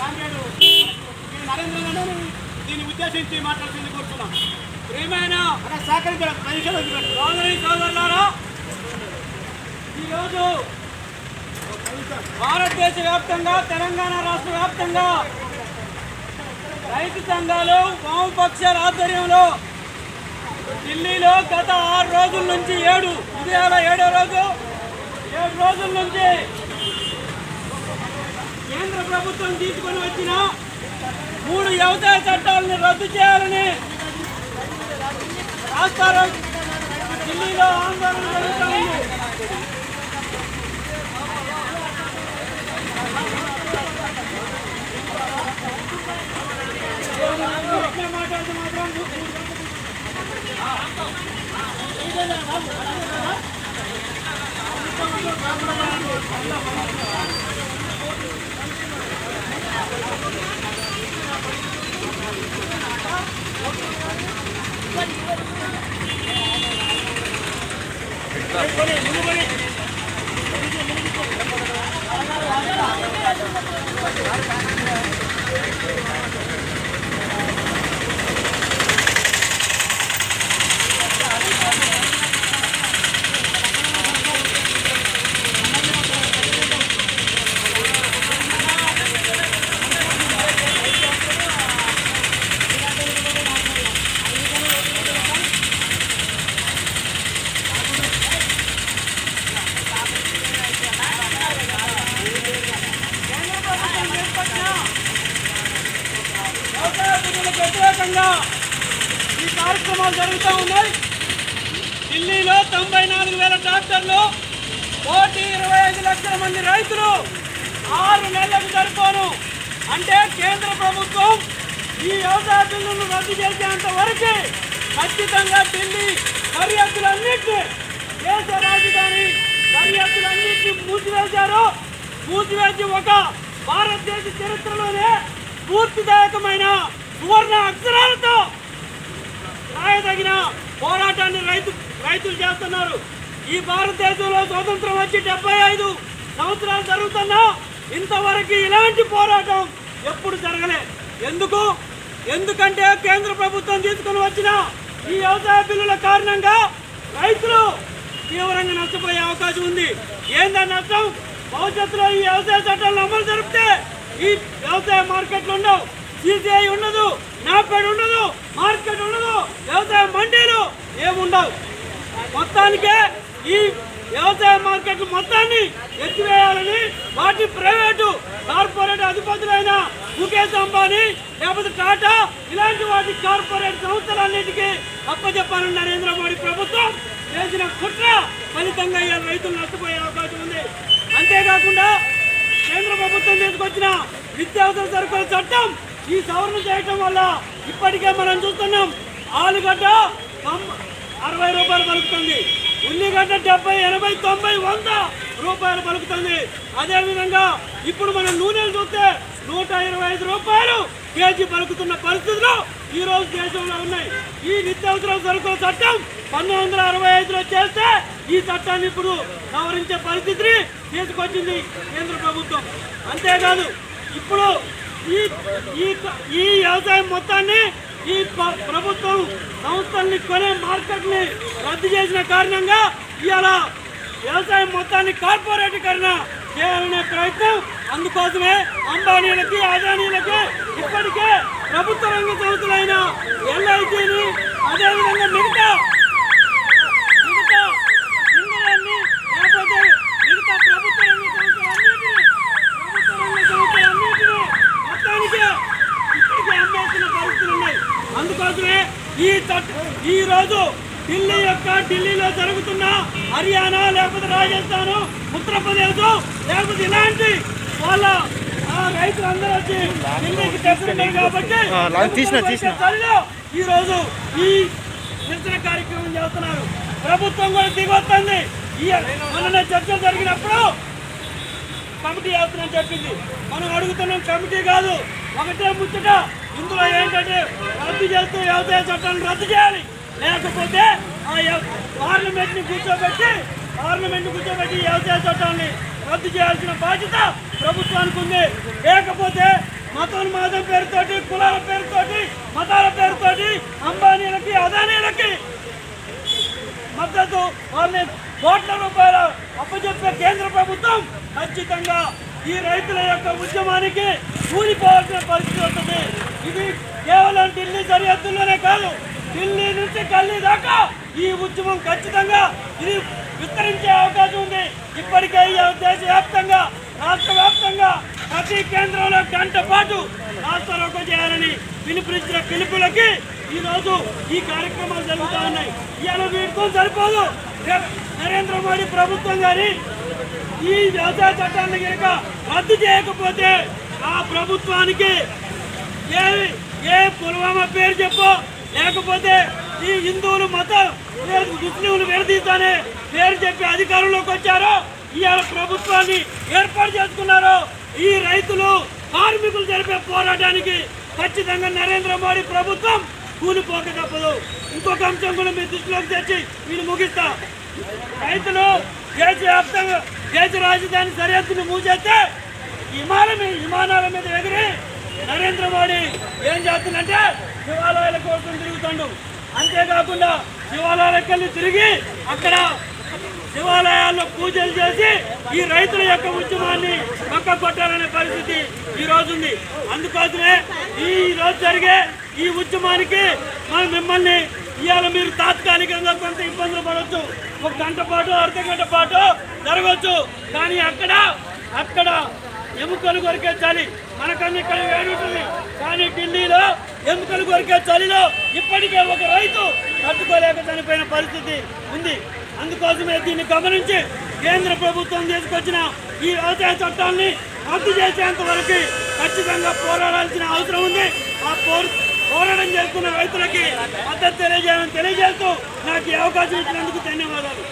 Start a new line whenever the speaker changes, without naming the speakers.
Comrade నేను నరేంద్ర గారు దీన్ని ఉద్దేశించి మాట్లాడుతుంది కోరుతున్నాం ప్రియమైన సహకరించడం సోదరి సోదరులారా ఈరోజు భారతదేశ వ్యాప్తంగా తెలంగాణ రాష్ట్ర వ్యాప్తంగా రైతు సంఘాలు వామపక్షాల ఆధ్వర్యంలో ఢిల్లీలో గత ఆరు రోజుల నుంచి ఏడు ఇది ఏడో రోజు ఏడు రోజుల నుంచి కేంద్ర ప్రభుత్వం తీసుకొని వచ్చిన మూడు వ్యవసాయ చట్టాలను రద్దు చేయాలని రాష్ట్రాలు ఢిల్లీలో ఆందోళన జరుగుతూ ఉంది. మాట్లాడుతూ మాత్రం వ్యవసాయ బిల్లులకు వ్యతిరేకంగా ఈ కార్యక్రమాలు జరుగుతూ ఉన్నాయి. ఢిల్లీలో తొంభై నాలుగు వేల ట్రాక్టర్లు కోటి ఇరవై ఐదు లక్షల మంది రైతులు ఆరు నెలలకు సరిపోను. అంటే కేంద్ర ప్రభుత్వం ఈ వ్యవసాయ బిల్లును రద్దు చేసేంత వరకు ఖచ్చితంగా ఢిల్లీ సరిహద్దులన్నింటినీ దేశ రాజధాని సరిహద్దులన్నింటినీ మూసివేశారు. మూసివేసి ఒక భారతదేశ చరిత్రలోనే స్ఫూర్తిదాయకమైన సువర్ణ అక్షరాలతో రాయదగిన పోరాటాన్ని రైతు రైతులు చేస్తున్నారు. ఈ భారతదేశంలో స్వతంత్రం వచ్చి డెబ్బై ఐదు సంవత్సరాలు జరుగుతున్నా ఇంతవరకు ఇలాంటి పోరాటం ఎప్పుడు జరగలే. ఎందుకు? ఎందుకంటే కేంద్ర ప్రభుత్వం తీసుకుని వచ్చిన ఈ వ్యవసాయ బిల్లుల కారణంగా రైతులు తీవ్రంగా నష్టపోయే అవకాశం ఉంది. ఏందా నష్టం? భవిష్యత్తులో ఈ వ్యవసాయ చట్టాలను అమలు జరిపితే ఈ వ్యవసాయ మార్కెట్లు ఉండవు. సిసిఐ ఉండదు నాపేడ్ ఉండదు మార్కెట్ ఉండదు వ్యవసాయ మండీలు ఏముండవు మొత్తానికే ఈ వ్యవసాయ మార్కెట్ మొత్తాన్ని ఎత్తివేయాలని వాటి ప్రైవేటు కార్పొరేట్ అధిపతులైన ముఖేష్ అంబానీ లేకపోతే టాటా ఇలాంటి వాటి కార్పొరేట్ సంస్థలన్నిటికీ అప్పచెప్పాలని నరేంద్ర మోడీ ప్రభుత్వం చేసిన కుట్ర ఫలితంగా ఇలా రైతులు నష్టపోయే అవకాశం ఉంది. అంతేకాకుండా కేంద్ర ప్రభుత్వం తీసుకొచ్చిన నిత్యావసర సరుకుల చట్టం ఈ సవరణ చేయటం వల్ల ఇప్పటికే మనం చూస్తున్నాం ఆలుగడ్డ అరవై రూపాయలు పలుకుతుంది. ఉల్లిగడ్డ డెబ్బై ఎనభై తొంభై వంద రూపాయలు పలుకుతుంది. అదేవిధంగా ఇప్పుడు మనం నూనెలు చూస్తే నూట ఇరవై ఐదు రూపాయలు కేజీ పలుకుతున్న పరిస్థితులు ఈ రోజు దేశంలో ఉన్నాయి. ఈ నిత్యావసర సరుకుల చట్టం పంతొమ్మిది వందల అరవై ఐదులో చేస్తే ఈ చట్టాన్ని ఇప్పుడు సవరించే పరిస్థితిని తీసుకొచ్చింది కేంద్ర ప్రభుత్వం. అంతేకాదు ఇప్పుడు ఈ ఈ ఈ వ్యవసాయం మొత్తాన్ని ఈ ప్రభుత్వం సంస్థల్ని కొనే మార్కెట్ని రద్దు చేసిన కారణంగా ఇవాళ వ్యవసాయం మొత్తాన్ని కార్పొరేటీకరణ చేయాలనే ప్రయత్నం అందుకోసమే అంబానీలకి అదానీలకి ఇప్పటికే ప్రభుత్వ రంగ సంస్థలైన ఎల్ఐసిని అదేవిధంగా మిగతా ఇంధనాన్ని లేకపోతే మిగతా ప్రభుత్వ రంగ సంస్థలన్నిటినీ ప్రభుత్వ రంగ సంస్థలన్నిటినీ మొత్తానికి ఇప్పటికే అమ్మేసిన పరిస్థితులు ఉన్నాయి అందుకోసమే ఈ చట్ట ఈ రోజు ఢిల్లీ యొక్క ఢిల్లీలో జరుగుతున్న హర్యానా లేకపోతే రాజస్థాన్ ఉత్తరప్రదేశ్ లేకపోతే ఇలాంటి వాళ్ళ ఆ రైతులందరూ వచ్చి ఢిల్లీకి కాబట్టి ఈ రోజు ఈ నిరసన కార్యక్రమం చేస్తున్నారు. ప్రభుత్వం కూడా దిగొస్తుంది. ఈ మొన్న చర్చలు జరిగినప్పుడు కమిటీ వేస్తున్నాని చెప్పింది. మనం అడుగుతున్నాం కమిటీ కాదు ఒకటే ముచ్చట. ఇందులో ఏంటంటే రద్దు చేస్తూ వ్యవసాయ చట్టాలను రద్దు చేయాలి. లేకపోతే ఆ పార్లమెంట్ని కూర్చోబెట్టి పార్లమెంట్ని కూర్చోబెట్టి వ్యవసాయ చట్టాలని రద్దు చేయాల్సిన బాధ్యత ప్రభుత్వానికి ఉంది. లేకపోతే మతోన్మాదం పేరుతోటి కులాల పేరుతోటి మతాల పేరుతోటి అంబానీలకి అదానీలకి మద్దతు వాళ్ళని కోట్ల రూపాయలు అప్పచెప్పే కేంద్ర ప్రభుత్వం ఖచ్చితంగా ఈ రైతుల యొక్క ఉద్యమానికి కూలిపోవాల్సిన పరిస్థితి ఉంటుంది ఇది కేవలం ఢిల్లీ సరిహద్దుల్లోనే కాదు ఢిల్లీ నుంచి ఢిల్లీ దాకా ఈ ఉద్యమం ఖచ్చితంగా ఇది విస్తరించే అవకాశం ఉంది. ఇప్పటికే ఈ దేశవ్యాప్తంగా రాష్ట్ర వ్యాప్తంగా ప్రతి కేంద్రంలో గంట పాటు రాష్ట్రాలకు చేయాలని పిలుపునిచ్చిన పిలుపులకి ఈరోజు ఈ కార్యక్రమాలు జరుగుతూ ఉన్నాయి. ఇవాళ వీటితో సరిపోదు. నరేంద్ర మోడీ ప్రభుత్వం కానీ ఈ వ్యవసాయ చట్టాన్ని కనుక రద్దు చేయకపోతే ఆ ప్రభుత్వానికి ఏ ఏ పుల్వామా పేరు చెప్పు. లేకపోతే ఈ హిందువులు మతం ముస్లింలు విడదీస్తానే పేరు చెప్పి అధికారంలోకి వచ్చారో ఇవాళ ప్రభుత్వాన్ని ఏర్పాటు చేసుకున్నారో ఈ రైతులు కార్మికులు జరిపే పోరాటానికి ఖచ్చితంగా నరేంద్ర మోడీ ప్రభుత్వం కూలిపోక తప్పదు. ఇంకొక అంశం కూడా మీ దృష్టిలోకి తెచ్చి మీరు ముగిస్తా. రైతులు దేశవ్యాప్తంగా దేశ రాజధాని సరిహద్దును మూసేస్తే విమానం విమానాల మీద ఎగిరి నరేంద్ర మోడీ ఏం చేస్తుందంటే శివాలయాల కోసం తిరుగుతాడు. అంతేకాకుండా శివాలయాలకు వెళ్ళి తిరిగి అక్కడ శివాలయాల్లో పూజలు చేసి ఈ రైతుల యొక్క ఉద్యమాన్ని పక్క కొట్టాలనే పరిస్థితి ఈ రోజు ఉంది. అందుకోసమే ఈ రోజు జరిగే ఈ ఉద్యమానికి మనం మిమ్మల్ని ఇవాళ మీరు తాత్కాలికంగా కొంత ఇబ్బందులు పడవచ్చు ఒక గంట పాటు అర్ధ గంట పాటు జరగవచ్చు కానీ అక్కడ అక్కడ ఎముకలు కొరికే చలి మనకన్నా ఇక్కడ వేడి ఉంటుంది కానీ ఢిల్లీలో ఎముకలు కొరికే చలిలో ఇప్పటికే ఒక రైతు తట్టుకోలేక చనిపోయిన పరిస్థితి ఉంది. అందుకోసమే దీన్ని గమనించి కేంద్ర ప్రభుత్వం తీసుకొచ్చిన ఈ వ్యవసాయ చట్టాన్ని రద్దు చేసేంత వరకు ఖచ్చితంగా పోరాడాల్సిన అవసరం ఉంది. ఆ పోరాటం చేస్తున్న రైతులకి మద్దతు తెలియజేయాలని తెలియజేస్తూ నాకు ఈ అవకాశం ఇచ్చినందుకు ధన్యవాదాలు.